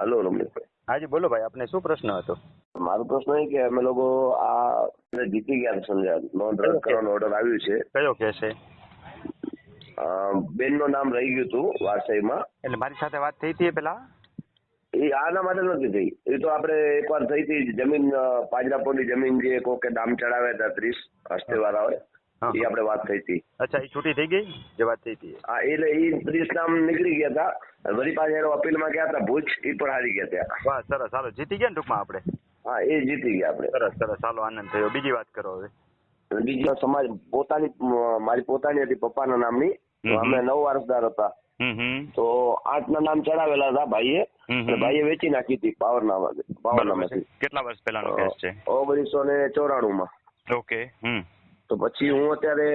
Hello Rameshbhai. હાજી બોલો ભાઈ આપને શું પ્રશ્ન હતો? મારો પ્રશ્ન એ કે અમે લોકો આ જીતી ગયા સમજ્યા. નોંધ રદ કરવાનો ઓર્ડર આવ્યો છે. કયો કે છે? બેનનું નામ રહી ગયું હતું વારસાઈમાં. એટલે મારી સાથે વાત થઈ હતી પેલા? એ આના માટે નથી થઈ. એ તો આપણે એકવાર થઈ હતી જમીન પાજરાપોરની જમીન જે કોકે દામ ચડાવ્યા હતા ત્રીસ હસ્તેવાળા હોય હા. એ આપણે વાત થઈ હતી. અચ્છા એ છૂટી થઈ ગઈ? જે વાત થઈ હતી. હા એટલે એ ત્રીસ નામ નીકળી ગયા હતા. વળી પાછા એનો અપીલમાં ગયા હતા. ભુજ એ પણ હારી ગયા ત્યાં વાહ સરસ ચાલો જીતી ગયા ને ટૂંકમાં આપણે? હા એ જીતી ગયા આપણે. સરસ સરસ. ચાલો આનંદ થયો. બીજી વાત કરો હવે. બીજી સમાજ પોતાની મારી પોતાની હતી પપ્પાના નામની. અમે નવ વારસદાર હતા. તો આઠ ના નામ ચડાવેલા હતા ભાઈએ. ભાઈએ વેચી નાખી હતી પાવરના પાવરના પાવર ના કેટલા વર્ષ કેસ છે? ઓગણીસો ને ચોરાણું માં ઓકે હમ. તો પછી હું અત્યારે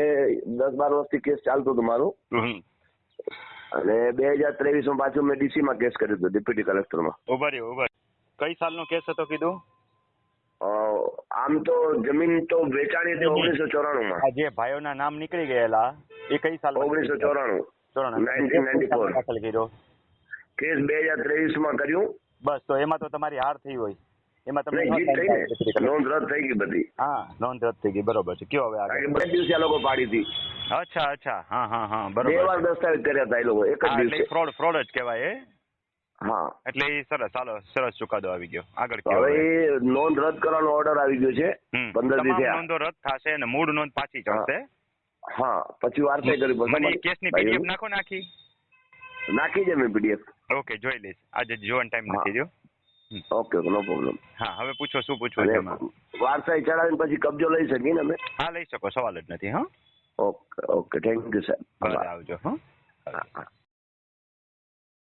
દસ બાર વર્ષથી કેસ ચાલતું હતું મારું. અને બે હજાર ત્રેવીસમાં પાછું મેં ડીસી માં કેસ કર્યો હતો ડેપ્યુટી કલેક્ટરમાં ઊભા રહ્યો ઊભા રહ્યો. કઈ સાલનો કેસ હતો કીધું? આમ તો જમીન તો વેચાણી હતી ઓગણીસો ચોરાણું માં. આ જે ભાઈઓના નામ નીકળી ગયેલા એ કઈ સાલ ઓગણીસો ચોરાણું. ચોરાણું. 1994. દાખલ કર્યો કેસ બે હજાર ત્રેવીસમાં કર્યું. બસ તો એમાં તો તમારી હાર થઈ હોય. એમાં તમે નહીં જીત થઈ ને deputy collector. નોંધ રદ થઈ ગઈ બધી. હા નોંધ રદ થઈ ગઈ. બરોબર છે. કયો હવે બે દિવસે આ લોકો પાડી હતી. અચ્છા અચ્છા. હા હા હા. બે વાર દસ્તાવેજ કર્યા હતા એ લોકો એક જ દિવસે. ફ્રોડ ફ્રોડ જ કહેવાય એ. હા. એટલે એ સરસ ચાલો સરસ ચુકાદો આવી ગયો. આગળ હવે નોંધ રદ કરવાનો ઓર્ડર આવી ગયો છે. પંદર દિવસે નોંધો રદ થશે અને મૂળ નોંધ પાછી ચડશે. હા પછી વારસાઈ કરી મને અમારે. કેસની પીડીએફ નાખો નાખી? નાખી છે મેં પીડીએફ ઓકે જોઈ લઈશ. આજે જોવાનો ટાઈમ નથી જો ઓકે નો પ્રોબ્લેમ હા હવે પૂછો શું પૂછવું છે વારસાઈ ચડાવીને પછી કબજો લઈ શકીએ ને અમે? હા લઈ શકો સવાલ જ નથી હા. Okay okay thank you sir ભલે આવજો હા.